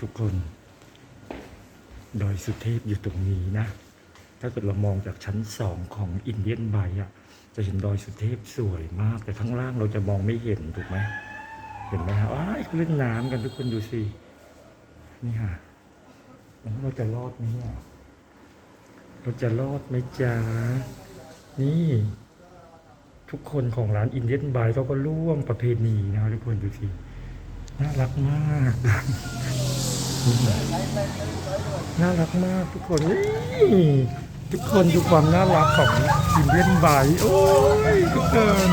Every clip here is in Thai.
ทุกคนดอยสุเทพอยู่ตรงนี้นะ ถ้าเกิดเรามองจากชั้นสองของอินเดียนไบอะ จะเห็นดอยสุเทพสวยมาก แต่ข้างล่างเราจะมองไม่เห็นถูกไหม เห็นไหมฮะอ้ายเล่นน้ำกันทุกคนดูสิ นี่ค่ะแล้วเราจะรอดไหมเนี่ยเราจะรอดไหมจ๊ะ นี่ ทุกคนของร้านอินเดียนไบเขาก็ร่วมประเพณีนะทุกคนดูสิ น่ารักมาก น่ารักมากทุกคนทุกคนดูความน่ารักของอินเดียนบโอ้ยทุกคน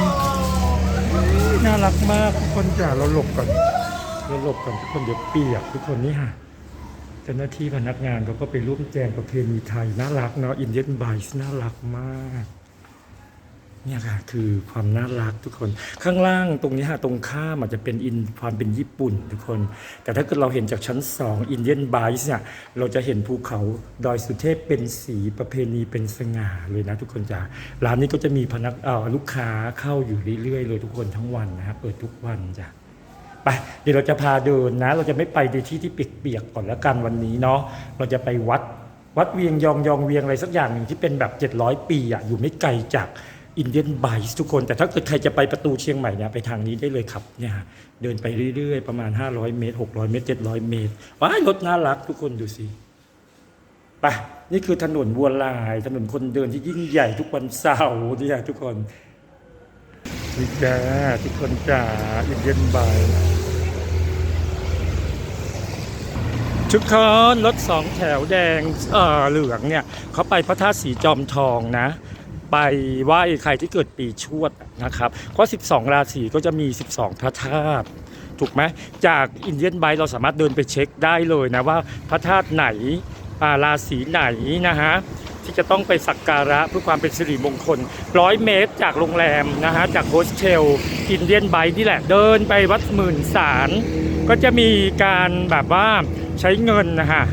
น่ารักมากทุกคนจ้ะเราหลบก่อนเราหลบก่อนทุกคนเดี๋ยวเปียกทุกคนนี่ค่ะเจ้าหน้าที่พนักงานเขาก็ไปร่วมแจงประเพณีไทยน่ารักเนาะอินเดียนไบายน่ารักมาก เนี่ยค่ะคือความน่ารักทุกคนข้างล่างตรงนี้ค่ะตรงข้ามอาจจะเป็นอินความเป็นญี่ปุ่นทุกคน แต่ถ้าเกิดเราเห็นจากชั้น 2 อินเดียนบายเนี่ยเราจะเห็นภูเขาดอยสุเทพเป็นสีประเพณีเป็นสง่าเลยนะทุกคนจ้าร้านนี้ก็จะมีพนักเอ่อลูกค้าเข้าอยู่เรื่อยๆเลยทุกคนทั้งวันนะครับเปิดทุกวันจ้ะไปเดี๋ยวเราจะพาเดินนะ เราจะไม่ไปในที่ที่เปียกๆก่อนแล้วกันวันนี้เนาะเราจะไปวัดวัดเวียงยองยองเวียงอะไรสักอย่างหนึ่งที่เป็นแบบ 700 ปีอะอยู่ไม่ไกลจาก อินเดียนไบส์ทุกคน แต่ถ้าเกิดใครจะไปประตูเชียงใหม่เนี่ยไปทางนี้ได้เลยครับเนี่ยฮะเดินไปเรื่อยๆ ประมาณ 500 เมตร 600 เมตร 700 เมตรว้ายรถน่ารักทุกคนดูสิไปนี่คือถนนบัวลาย ถนนคนเดินที่ยิ่งใหญ่ทุกวันเสาร์เนี่ยทุกคนนี่จ้าทุกคนจ้าอินเดียนไบส์ทุกคนรถสองแถวแดงเอ่อเหลืองเนี่ยเขาไปพระธาตุสีจอมทองนะ ไปไหว้ใครที่เกิดปีชวดนะครับเพราะ12 ราศีก็จะมี 12 พระธาตุถูกไหมจากอินเดียนไบเราสามารถเดินไปเช็คได้เลยนะว่าพระธาตุไหนาราศีไหนนะฮะที่จะต้องไปสักการะเพื่อความเป็นสิริมงคลร้อยเมตรจากโรงแรมนะฮะจากโฮสเทลอินเดียนไบนี่แหละเดินไปวัดหมื่นสารก็จะมีการแบบว่าใช้เงินนะฮะ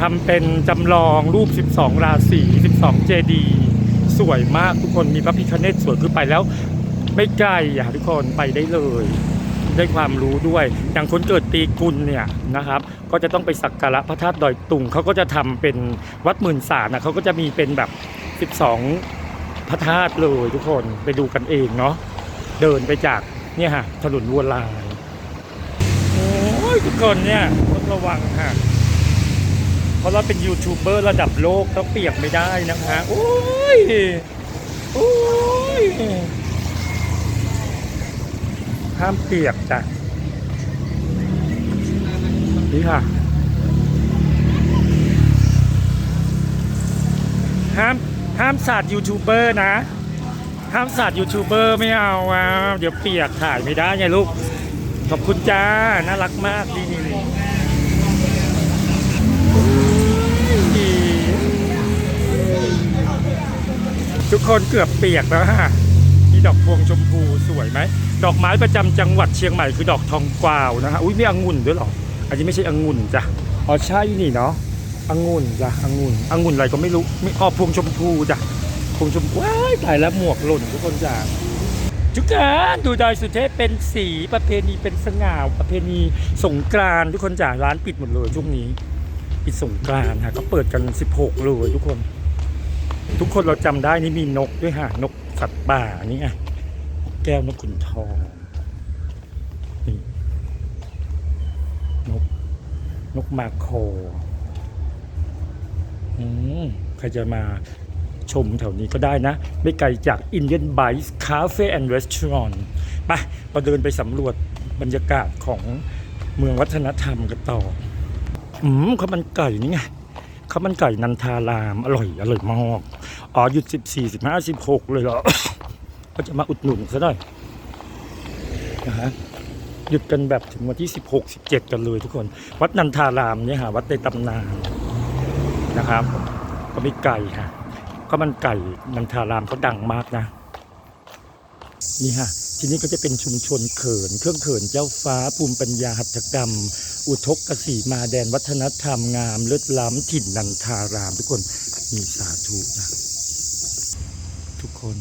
ทำเป็นจำลองรูป 12 ราศี 12 เจดีย์ สวยมากทุกคนมีพระพิฆเนศสวยขึ้นไปแล้ว ไม่ไกลอะทุกคนไปได้เลยได้ความรู้ด้วย อย่างคนเกิดปีกุลเนี่ยนะครับ ก็จะต้องไปสักการะพระธาตุดอยตุงเขาก็จะทำเป็นวัดหมื่นสารนะเขาก็จะมีเป็นแบบ 12 พระธาตุเลยทุกคนไปดูกันเองเนาะเดินไปจากเนี่ยฮะถนนวัวลายโอ้ยทุกคนเนี่ยต้องระวังค่ะ ราะเราเป็นยูทูบเบอร์ระดับโลกต้องเปียกไม่ได้นะคะโอ้ยโอ้ยห้ามเปียกจ้ะนี่ค่ะ ห้ามห้ามสาดยูทูบเบอร์นะ ห้ามสาดยูทูบเบอร์ไม่เอาอะเดี๋ยวเปียกถ่ายไม่ได้ไงลูก ขอบคุณจ้า น่ารักมากนี่นี่ ทุกคนเกือบเปียกแล้วฮะนี่ดอกพวงชมพูสวยไหม ดอกไม้ประจำจังหวัดเชียงใหม่คือดอกทองกวาวนะฮะ อุ้ยมีองุ่นด้วยหรอ อันนี้ไม่ใช่องุ่นจ้ะ อ๋อใช่นี่เนาะองุ่นจ้ะองุ่นองุ่นอะไรก็ไม่รู้ไม่อ๋อพวงชมพูจ้ะ พวงชมพูว้ายตายแล้วหมวกหล่นทุกคนจ้าทุกการดูดอยสุเทพเป็นสีประเพณีเป็นสง่าประเพณีสงกรานทุกคนจ่าร้านปิดหมดเลยช่วงนี้ ปิดสงกรานต์ฮะก็เปิดกัน 16 เลยทุกคน ทุกคนเราจำได้นี่มีนกด้วยฮะนกสัตว์ป่านี่ไงแก้วนกขุนทองนี่นกนกมาโคอืมใครจะมาชมแถวนี้ก็ได้นะ ไม่ไกลจาก Indian Bites Cafe and Restaurant ไปเราเดินไปสำรวจบรรยากาศของเมืองวัฒนธรรมกันต่อ อืมข้าวมันไก่นี่ไง ข้าวมันไก่นันทาราม อร่อย อร่อยมากอ๋อหยุดสิบสี่สิบห้าสิบหกเลยเหรอก็จะมาอุดหนุนซะหน่อยนะฮะหยุดกันแบบถึงวันที่สิบหกสิบเจ็ดกันเลยทุกคน วัดนันทารามเนี่ยฮะวัดในตำนานนะครับ ก็มีไก่ฮะข้าวมันไก่นันทารามเขาดังมากนะ นี่ฮะที่นี่ก็จะเป็นชุมชนเขิน เครื่องเขินเจ้าฟ้าภูมิปัญญาหัตถกรรม อุทกกสีมาแดนวัฒนธรรมงามเลิศล้ำถิ่นนันทาราม ทุกคนมีสาธุนะทุกคน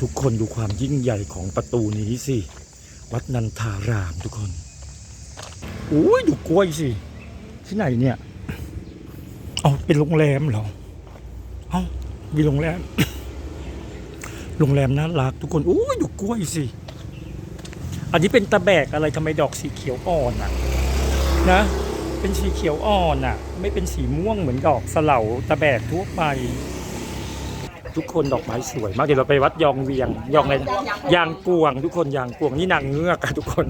ทุกคนดูความยิ่งใหญ่ของประตูนี้สิ วัดนันทารามทุกคนอุ้ยดูกล้วยสิ ที่ไหนเนี่ย เอาเป็นโรงแรมเหรอ เอามีโรงแรม โรงแรมน่ารักทุกคนอุ้ยดูกล้วยสิ อันนี้เป็นตะแบกอะไรทำไมดอกสีเขียวอ่อนอะนะ เป็นสีเขียวอ่อนอะไม่เป็นสีม่วงเหมือนดอกสเหลาตะแบกทั่วไป ทุกคนดอกไม้สวยมากเดี๋ยวเราไปวัดยองเวียง ยองอะไรยางกวง ทุกคนยางกวงนี่นางเงือกอะทุกคน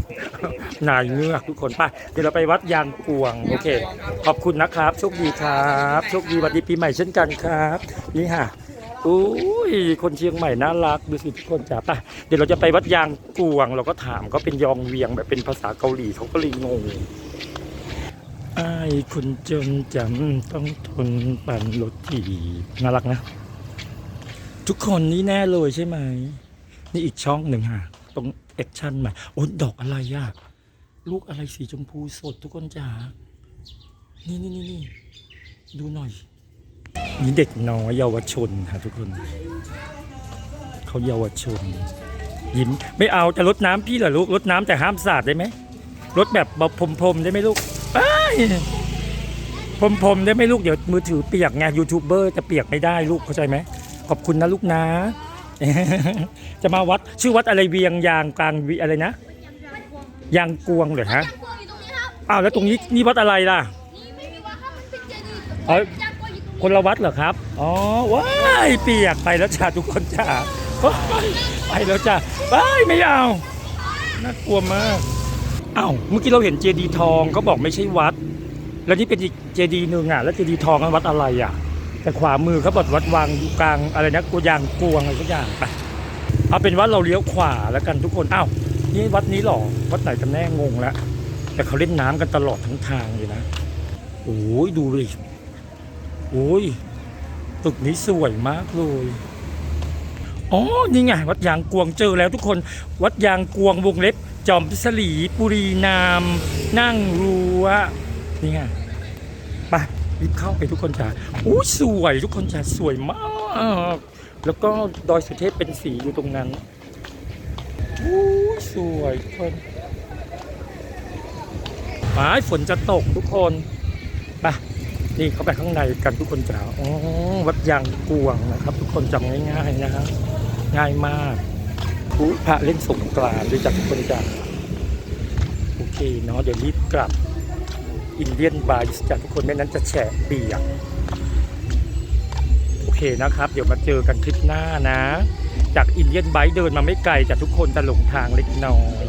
นายเงือกทุกคนไปเดี๋ยวเราไปวัดยางกวงโอเค ขอบคุณนะครับโชคดีครับโชคดีวัสดีปีใหม่เช่นกันครับ นี่ค่ะ อุ้ยคนเชียงใหม่น่ารักดูสิทุกคนจ้าป่ะเดี๋ยวเราจะไปวัดยางกวง เราก็ถามก็เป็นยองเวียงแบบเป็นภาษาเกาหลีเขาก็เลยงงไอ้ายคนจนจำต้องทนปั่นรถถีบน่ารักนะ ทุกคนนี่แน่เลยใช่ไหม นี่อีกช่องหนึ่งฮะตรงแอคชั่นใหม่โอ้ยดอกอะไรอะลูกอะไรสีชมพูสดทุกคนจ๋านี่นี่นี่นี่ดูหน่อย นี่เด็กน้อยเยาวชนค่ะทุกคน เขาเยาวชน ยิ้มไม่เอาจะลดน้ำพี่เหรอลูกลดน้ำแต่ห้ามสาดได้ไหมลดแบบพรมๆได้ไหมลูกไปพรมๆได้ไหมลูกเดี๋ยวมือถือเปียกไงยูทูบเบอร์จะเปียกไม่ได้ลูกเข้าใจไหมขอบคุณนะลูกนะ จะมาวัดชื่อวัดอะไรเวียงยางกลางวิอะไรนะยางกวงเหรอฮะยางกวางอยู่ตรงนี้ครับอ้าวแล้วตรงนี้นี่วัดอะไรล่ะนี่ไม่มีว่าครับมันเป็นเจดีย์เอ้ยยางกวางอยู่ตรงนี้ คนละวัดเหรอครับ อ๋อ ว้ายเปียกไปแล้วจ้าทุกคนจ้าโอ๊ยไปแล้วจ้าไปไม่เอาน่ากลัวมากอ้าวเมื่อกี้เราเห็นเจดีย์ทองเขาบอกไม่ใช่วัด แล้วนี่เป็นอีกเจดีย์หนึ่งอะแล้วเจดีย์ทองนั้นวัดอะไรอะ แต่ขวามือเขาบอกวัดวางอยู่กลางอะไรนะกูยางกวงอะไรสักอย่างไปเอาเป็นว่าเราเลี้ยวขวาแล้วกันทุกคนอ้าวนี่วัดนี้เหรอวัดไหนกันแน่งงแล้วแต่เขาเล่นน้ำกันตลอดทั้งทางเลยนะโอ้ยดูดิโอ้ยตึกนี้สวยมากเลยอ๋อ นี่ไง วัดยางกวงเจอแล้วทุกคน วัดยางกวงวงเล็บ จอมพิสลีปุรีนาม นั่งรั้วนี่ไงไปรีบเข้าไปทุกคนจ้าโอ้ยสวยทุกคนจ้าสวยมาก แล้วก็ดอยสุเทพเป็นสีอยู่ตรงนั้นโอ้ยสวยทุกคนหมายฝนจะตกทุกคนไป นี่เข้าไปข้างในกันทุกคนจ๋าอ๋อวัดยางกวงนะครับ ทุกคนจำง่ายๆนะฮะง่ายมากอุ๊ยพระเล่นสงกรานต์ด้วยจ้ะทุกคนจ๋าโอเคเนาะเดี๋ยวรีบกลับอินเดียนบายจากทุกคนไม่นั้นจะแฉะเปียกโอเคนะครับ เดี๋ยวมาเจอกันคลิปหน้านะ จากอินเดียนไบเดินมาไม่ไกลจากทุกคนแต่หลงทางเล็กน้อย